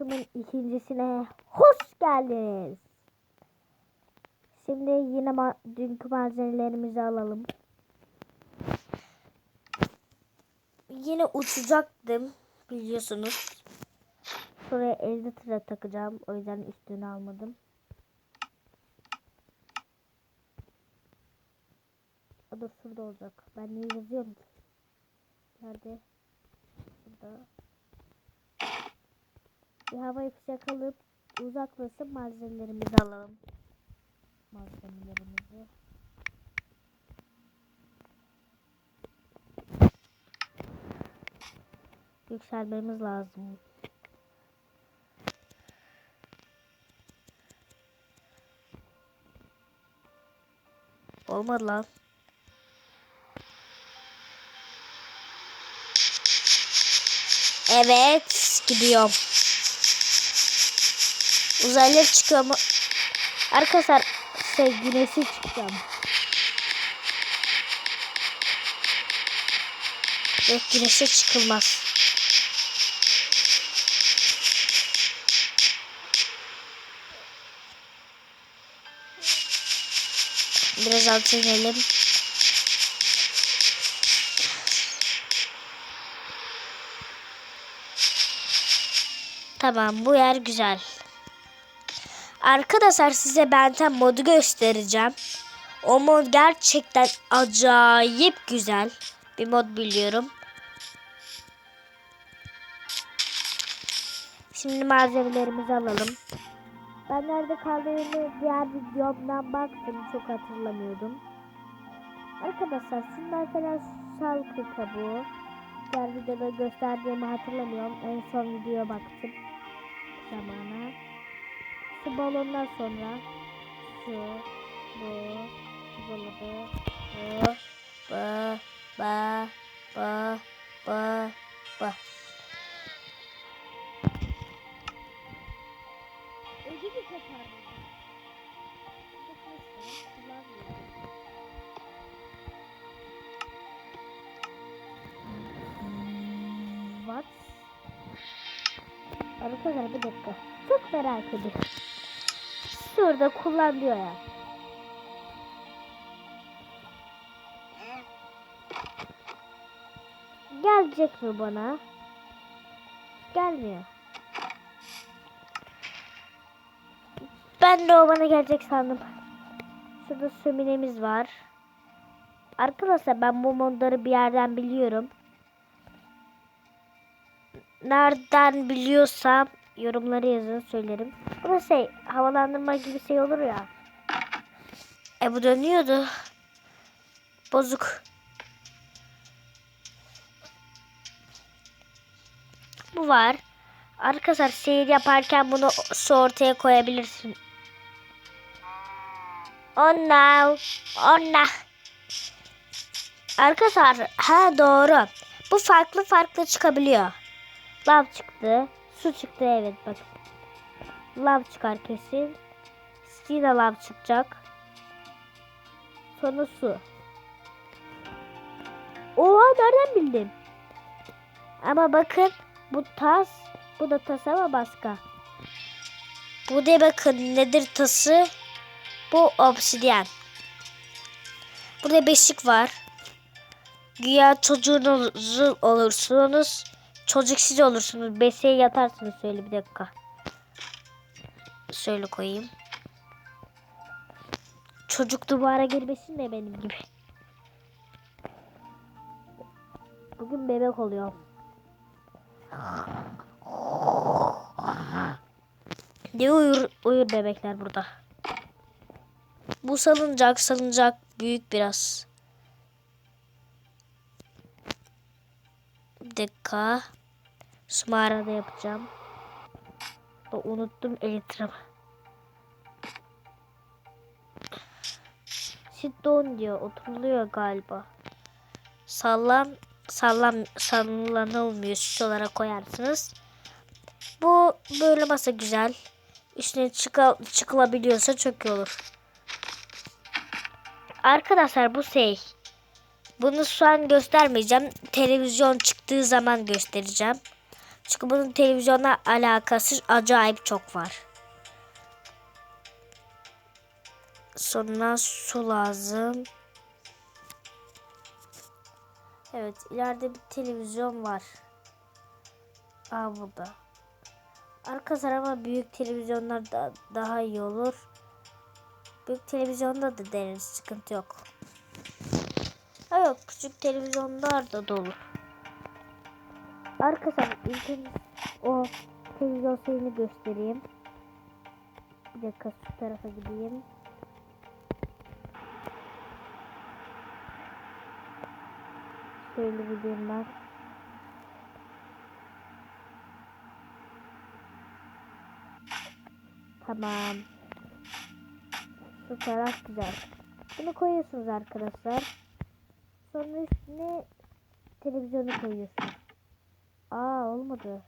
Tanıtımın ikincisine hoş geldiniz. Şimdi yine ma dünkü malzemelerimizi alalım. Yine uçacaktım biliyorsunuz. Sonra elde tıra takacağım. O yüzden üstünü almadım. O da şurada olacak. Ben niye yazıyorum ki? Nerede? Burada. Bir havai fişek alıp uzaklaşıp malzemelerimizi alalım. Malzemelerimizi. Yükselmemiz lazım. Olmadı lan. Evet gidiyorum. Uzaylılar çıkıyor mu? Arkadaşlar şey güneşi çıkacağım. Yok güneşe çıkılmaz. Biraz altı inelim. Tamam bu yer güzel. Arkadaşlar size Benten modu göstereceğim. O mod gerçekten acayip güzel. Bir mod biliyorum. Şimdi malzemelerimizi alalım. Ben nerede kaldığını diğer videomdan baktım. Çok hatırlamıyordum. Arkadaşlar şimdi mesela şalkı kabuğu. Diğer videoda gösterdiğimi hatırlamıyorum. En son videoya baktım. Zamana. Şu balondan sonra şu, bu, böyle bu, bu, bu, bu, bu, bu, bu. Ödümü kopardım. What? Arkadaşlar bir dakika. Çok merak ediyorum. Şurada kullan diyor ya. Gelecek mi bana? Gelmiyor. Ben de o bana gelecek sandım. Şurada söminemiz var. Arkadaşlar ben bu modları bir yerden biliyorum. Nereden biliyorsam yorumları yazın söylerim. Da şey havalandırma gibi şey olur ya. E bu dönüyordu. Bozuk. Bu var. Arkadaşlar seyir yaparken bunu su ortaya koyabilirsin. Oh no. Oh. Arkadaşlar ha doğru. Bu farklı farklı çıkabiliyor. Lav çıktı. Su çıktı evet bak. Lav çıkar kesin. Yine lav çıkacak. Sonra su. Oha nereden bildim? Ama bakın bu tas. Bu da tas ama başka. Bu da bakın nedir tası? Bu obsidyen. Burada beşik var. Güya çocuğunuz olursunuz. Çocuk siz olursunuz. Beşiğe yatarsınız. Şöyle bir dakika. Şöyle koyayım. Çocuk duvara girmesin de benim gibi. Bugün bebek oluyor. Ne uyur, uyur bebekler burada. Bu salıncak salıncak büyük biraz. Bir dakika. Şu mağarada yapacağım. O, unuttum elitramı. Sit down diyor. Oturuluyor galiba. Sallan sallan sallanılmıyor. Süs olarak koyarsınız. Bu böyle masa güzel. Üstüne çıka, çıkılabiliyorsa çok iyi olur. Arkadaşlar bu şey. Bunu şu an göstermeyeceğim. Televizyon çıktığı zaman göstereceğim. Çünkü bunun televizyonla alakası acayip çok var. Sonra su lazım. Evet ileride bir televizyon var. Aa burada. Arkadaşlar ama büyük televizyonlar da daha iyi olur. Büyük televizyonda da deneriz sıkıntı yok. Ha yok küçük televizyonlar da dolu. Arkadaşlar ilk önce o televizyon şeyini göstereyim. Bir dakika şu tarafa gideyim. Şöyle gideyim ben. Tamam. Şu taraf güzel. Bunu koyuyorsunuz arkadaşlar. Sonra üstüne televizyonu koyuyorsunuz. Aa olmadı.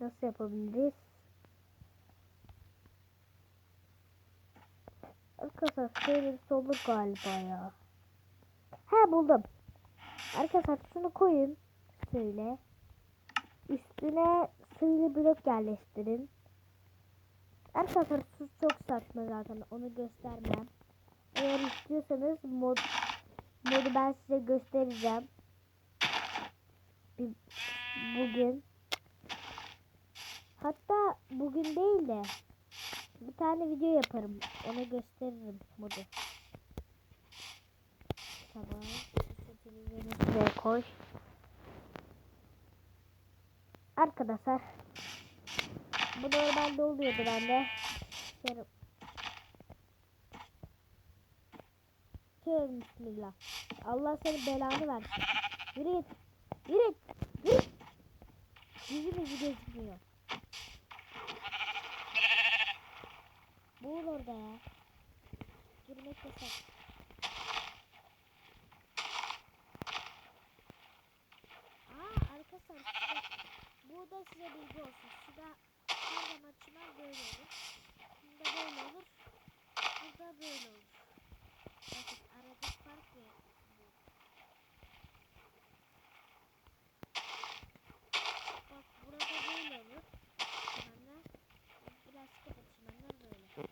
Nasıl yapabiliriz? Arkadaşlar şöyle bir şey olur galiba ya. He buldum. Arkadaşlar şunu koyun. Şöyle. Üstüne sıylı blok yerleştirin. Arkadaşlar su çok saçma zaten onu göstermem. Eğer istiyorsanız mod modu ben size göstereceğim. Bugün. Hatta bugün değil de bir tane video yaparım. Ona gösteririm modu. Tamam. Şuraya koy. Arkadaşlar bu normalde oluyordu bende. Yarım. Tövbe bismillah. Allah senin belanı versin. Yürü git. Yürü git. Yürü. git. Yüzüm yüzü gözükmüyor. Boğul orada ya. Girmek yasak. Aa arkadaşlar bu da size bilgi olsun. Suda her zaman çimen böyle olur. Bunda böyle olur. Burada böyle olur. Bakın aradaki fark ne? Bu. Bak burada böyle olur. Çimenler. Biraz kadar çimenler böyle.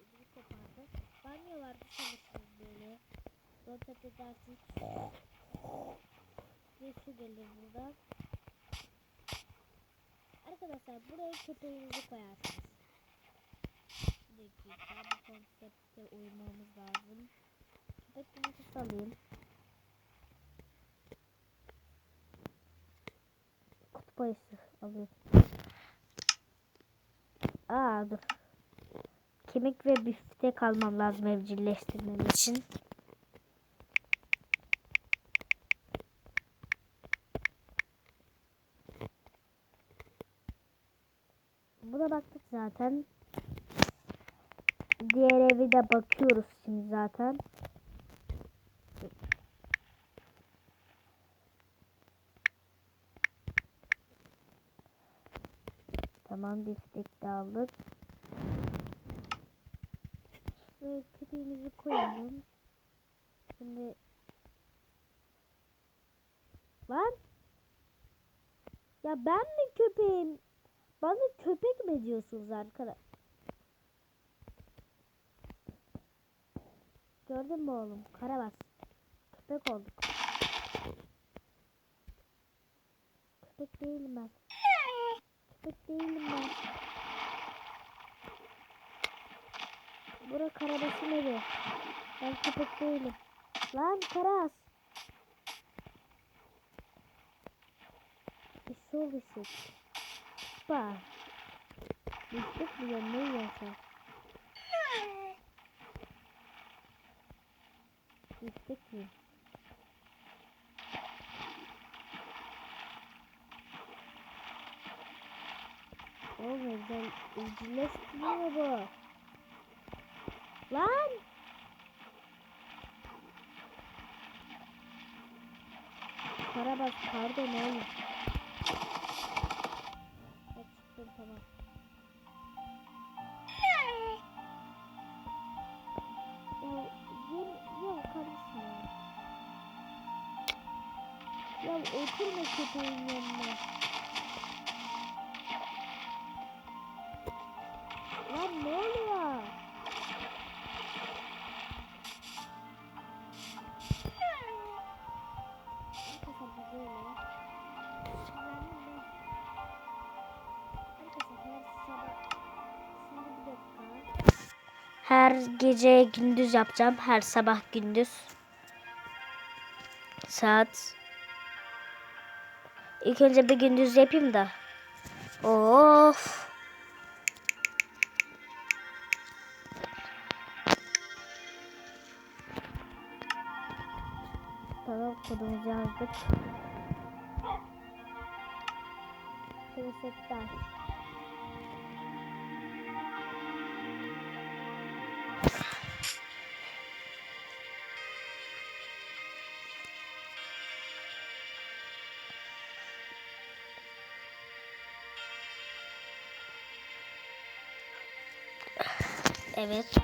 Öbürü kopardı. Banyolarda çalışırız böyle. Rotat edersin. Ve su gelir buradan. Arkadaşlar buraya köpeğinizi koyarsınız. Bir bu konsepte uymamız lazım. Köpek yumurtası alayım. Kutup ayısı alayım. Aa dur. Kemik ve biftek almam lazım evcilleştirmem için. Zaten. Diğer evi de bakıyoruz şimdi zaten. Tamam biftek de aldık. Ve köpeğimizi koyalım. Şimdi Lan Ya ben mi köpeğim? Bana köpek mi diyorsunuz arkadaş? Gördün mü oğlum? Karabas. Köpek olduk. Köpek değilim ben. Köpek değilim ben. Bura karabasın evi. Ben köpek değilim. Lan karas. Bir şey oldu Bistek mi yiyorsun? Ne sen? Bistek mi? Oğlum evden evcilleştiriyor bu. Lan! Karabas pardon oğlum. Tamam. Ee, ya yem, ya kardeşim ya. Ya oturma köpeğin yanına. Lan ne oluyor? Arkadaşlar böyle. Her gece gündüz yapacağım. Her sabah gündüz. Saat İlk önce bir gündüz yapayım da. Of. Tamam kodumuzu yazdık. Resetler. Evet.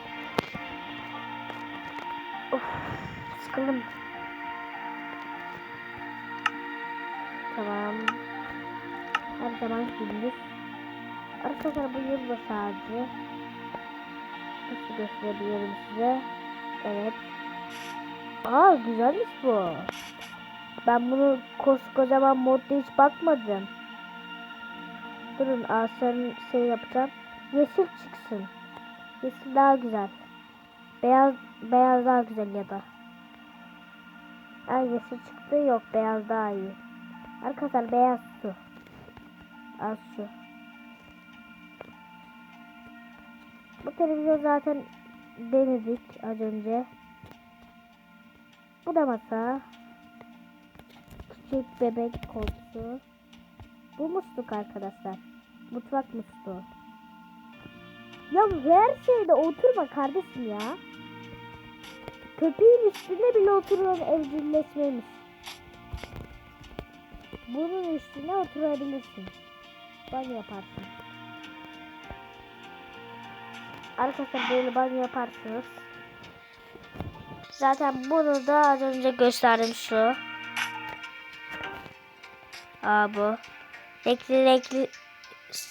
Of, sıkıldım. Tamam. Her zaman gündüz. Arkadaşlar bu yılda sadece. Nasıl gösterebilirim size? Evet. Aa güzelmiş bu. Ben bunu koskocaman modda hiç bakmadım. Durun Asar'ın şey yapacağım. Yeşil çıksın. Yeşil daha güzel. Beyaz beyaz daha güzel ya da. Ay yeşil çıktı yok beyaz daha iyi. Arkadaşlar beyaz su. Az şu. Bu televizyon zaten denedik az önce. Bu da masa. Küçük bebek koltuğu. Bu musluk arkadaşlar. Mutfak musluğu. Ya her şeyde oturma kardeşim ya. Köpeğin üstünde bile oturuyor evcilleşmemiş. Bunun üstüne oturabilirsin. Banyo yaparsın. Arkadaşlar böyle banyo yaparsınız. Zaten bunu da az önce gösterdim şu. Aa bu. Renkli renkli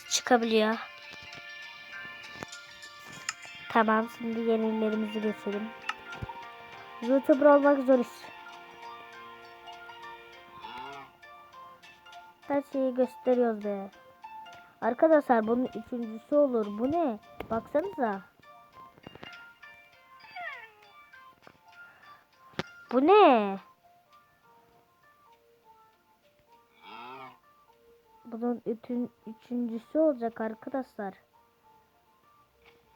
çıkabiliyor. Tamam şimdi yenilerimizi geçelim. YouTuber olmak zor iş. Her şeyi gösteriyoruz be. Arkadaşlar bunun üçüncüsü olur. Bu ne? Baksanıza. Bu ne? Bunun üçün, üçüncüsü olacak arkadaşlar.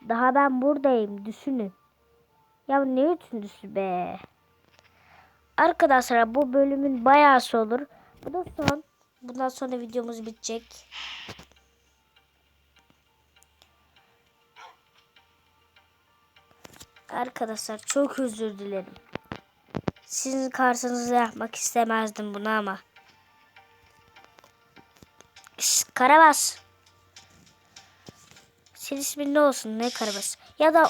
Daha ben buradayım. Düşünün. Ya ne üçüncüsü be? Arkadaşlar bu bölümün bayağısı olur. Bu da son. Bundan sonra videomuz bitecek. Arkadaşlar çok özür dilerim. Sizin karşınızda yapmak istemezdim bunu ama. Şş, Karabas. Senin ismin ne olsun ne Karabas? Ya da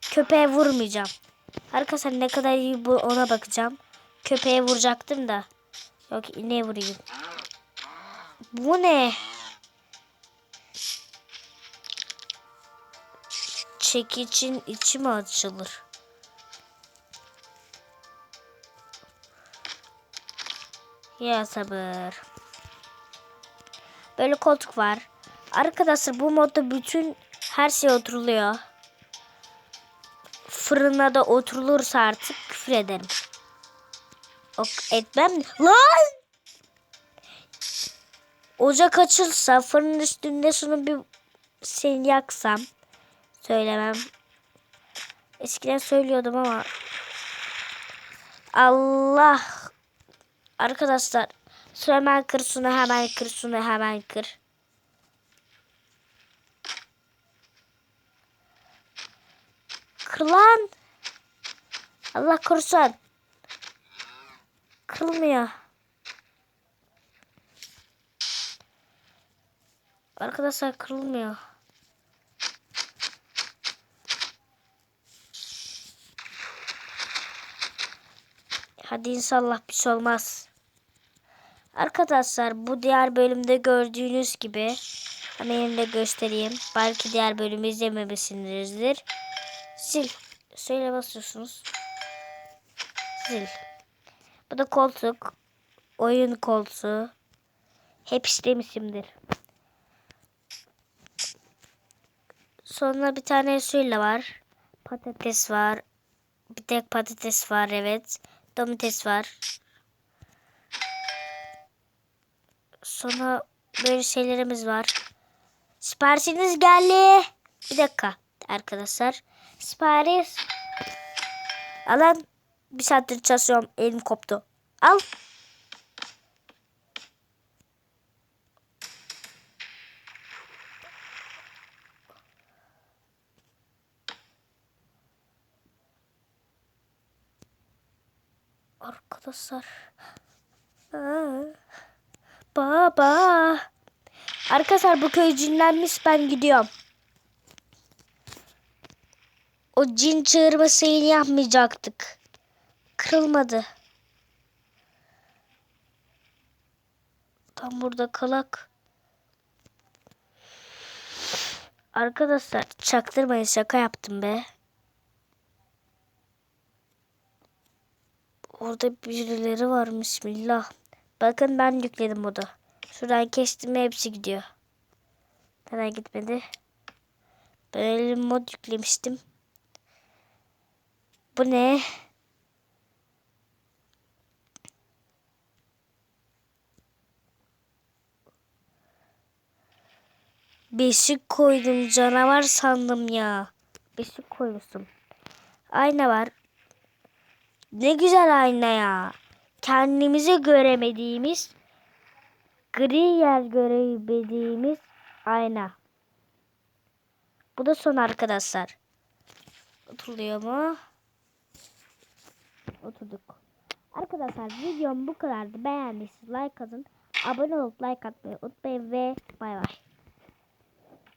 köpeğe vurmayacağım. Arkadaşlar ne kadar iyi bu ona bakacağım. Köpeğe vuracaktım da. Yok ineğe vurayım. Bu ne? Çekicin içi mi açılır? Ya sabır. Böyle koltuk var. Arkadaşlar bu modda bütün her şey oturuluyor. Fırına da oturulursa artık küfür ederim. Ok etmem. Lan! Ocak açılsa fırının üstünde şunu bir seni yaksam söylemem. Eskiden söylüyordum ama Allah arkadaşlar hemen kır şunu hemen kır şunu hemen kır. Kır lan. Allah korusun. Kırılmıyor. Arkadaşlar kırılmıyor. Hadi inşallah bir şey olmaz. Arkadaşlar bu diğer bölümde gördüğünüz gibi hemen yerinde göstereyim. Belki diğer bölümü izlememişsinizdir. Sil. Söyle basıyorsunuz. Sil. Bu da koltuk. Oyun koltuğu. Hep istemişimdir. Sonra bir tane suyla var. Patates var. Bir tek patates var evet. Domates var. Sonra böyle şeylerimiz var. Siparişiniz geldi. Bir dakika arkadaşlar. Sipariş. Alan bir saattir çalışıyorum. Elim koptu. Al. Arkadaşlar. Baba. Arkadaşlar bu köy cinlenmiş ben gidiyorum. O cin çığırmasını yapmayacaktık. Kırılmadı. Tam burada kalak. Arkadaşlar çaktırmayın şaka yaptım be. Orada birileri varmış billah. Bakın ben yükledim modu. Şuradan kestim hepsi gidiyor. Neden gitmedi? Ben mod yüklemiştim. Bu ne? Beşik koydum canavar sandım ya. Beşik koymuşum. Ayna var. Ne güzel ayna ya. Kendimizi göremediğimiz, gri yer göremediğimiz ayna. Bu da son arkadaşlar. Oturuyor mu? Oturduk. Arkadaşlar videom bu kadardı. Beğendiyseniz like atın. Abone olup like atmayı unutmayın ve bay bay.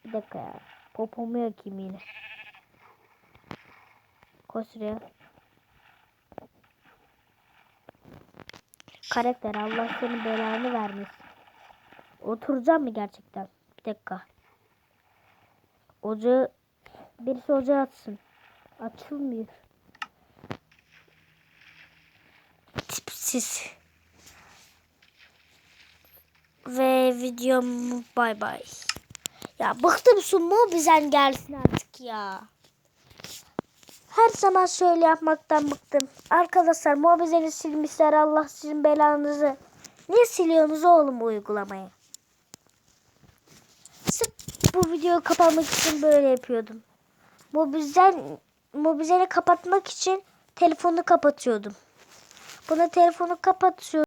Bir dakika ya. Popomu yakayım yine. Şuraya. Karakter Allah senin belanı vermesin. Oturacağım mı gerçekten? Bir dakika. Ocağı birisi ocağa atsın. Açılmıyor. Tipsiz. Ve videom bay bay. Ya bıktım şu bizden gelsin artık ya. Her zaman şöyle yapmaktan bıktım. Arkadaşlar Mobizen'i silmişler. Allah sizin belanızı. Niye siliyorsunuz oğlum bu uygulamayı? Sırf bu videoyu kapatmak için böyle yapıyordum. Mobizen, Mobizen'i kapatmak için telefonu kapatıyordum. Buna telefonu kapatıyordum.